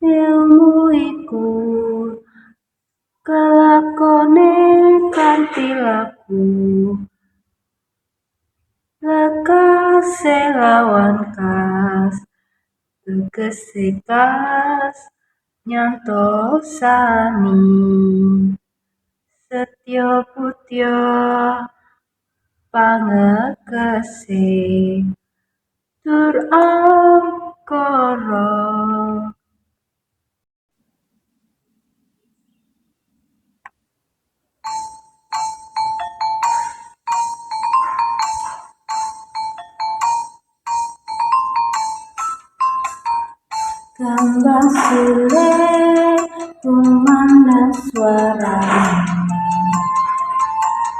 ilmu iku kelakone kanthi laku. Lekase lawan kas tegese kas nyantosani. Setya putya pangekese tur angkara Kembang sule tumandang suarane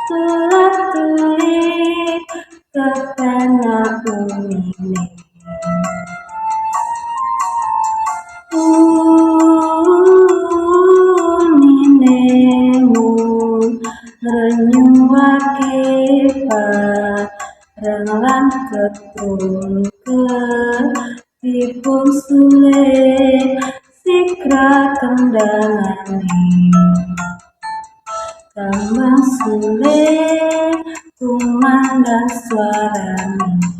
Tulat tulit kepenak umine Uninemu renyuake bareng lan ketipun sule sikra kendangane Kembang sule tumandang suarane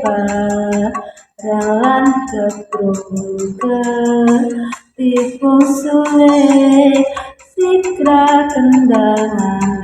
bareng lan ketul ketipun sule sikra kendangane